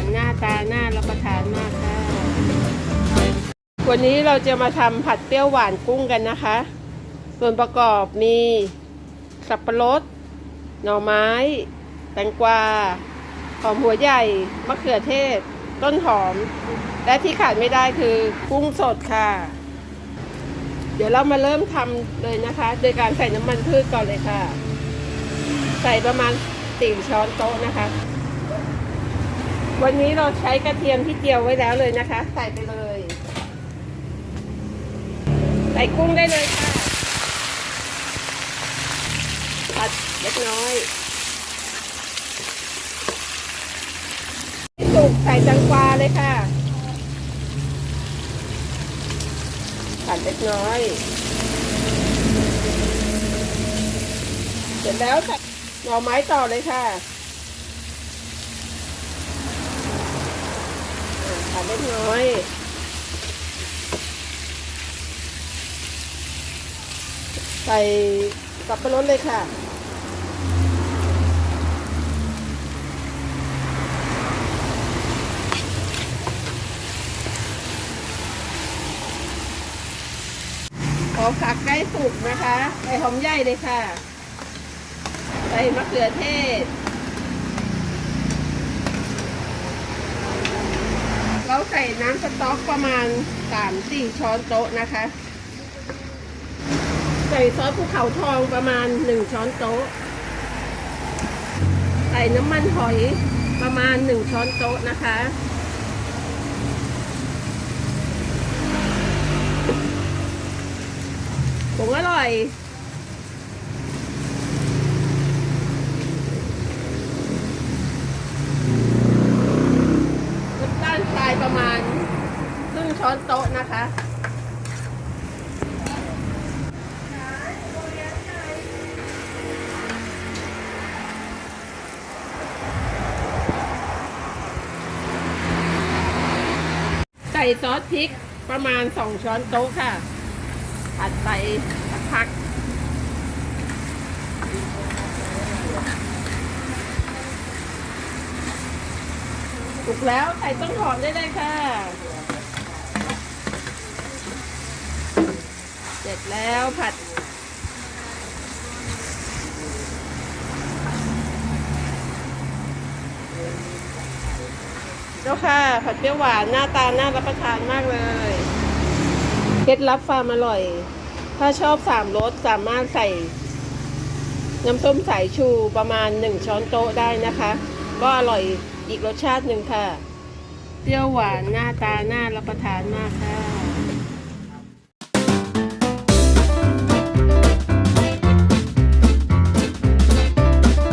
านหน้าตาหน้ารับประทานมากค่ะ วันนี้เราจะมาทำผัดเปรี้ยวหวานกุ้งกันนะคะ ส่วนประกอบมีสับปะรด หน่อไม้ แตงกวา หอมหัวใหญ่ มะเขือเทศ ต้นหอม และที่ขาดไม่ได้คือกุ้งสดค่ะ เดี๋ยวเรามาเริ่มทำเลยนะคะ โดยการใส่น้ำมันพืชก่อนเลยค่ะ ใส่ประมาณสี่ช้อนโต๊ะนะคะ วันนี้เราใช้กระเทียมที่เจียวไว้แล้วเลยนะคะ ใส่ไปเลย ใส่กุ้งได้เลยค่ะ ผัดเล็กน้อยสุกใส่แตังกวาเลยค่ะ ผัดเล็กน้อย เสร็จแล้วใส่หน่อไม้ต่อเลยค่ะ อ่าผัดเล็กน้อยใส่สับปะรดเลยค่ะพอผักใกล้สุกนะคะ ใส่หอมใหญ่เลยค่ะ ใส่มะเขือเทศ เรา ใส่น้ำสต๊อกประมาณ3-4ช้อนโต๊ะนะคะ ใส่ซอสภูเขาทองประมาณ1ช้อนโต๊ะ ใส่น้ำมันหอยประมาณ1ช้อนโต๊ะนะคะผงอร่อย น้ำตาลทรายประมาณครึ่งช้อนโต๊ะนะคะ ใส่ซอสพริกประมาณ2ช้อนโต๊ะค่ะ ผัดไปสักพัก ถูกแล้วใส่ต้นหอมได้เลยค่ะ เสร็จแล้วผัด เจ้าค่ะ ผัดเปรี้ยวหวานหน้าตาน่ารับประทานมากเลย เคล็ดลับความอร่อย ถ้าชอบสามรสสามารถใส่น้ำส้มสายชูประมาณหนึ่งช้อนโต๊ะได้นะคะ ก็อร่อยอีกรสชาติหนึ่งค่ะ เปรี้ยวหวานหน้าตาน่ารับประทานมากค่ะ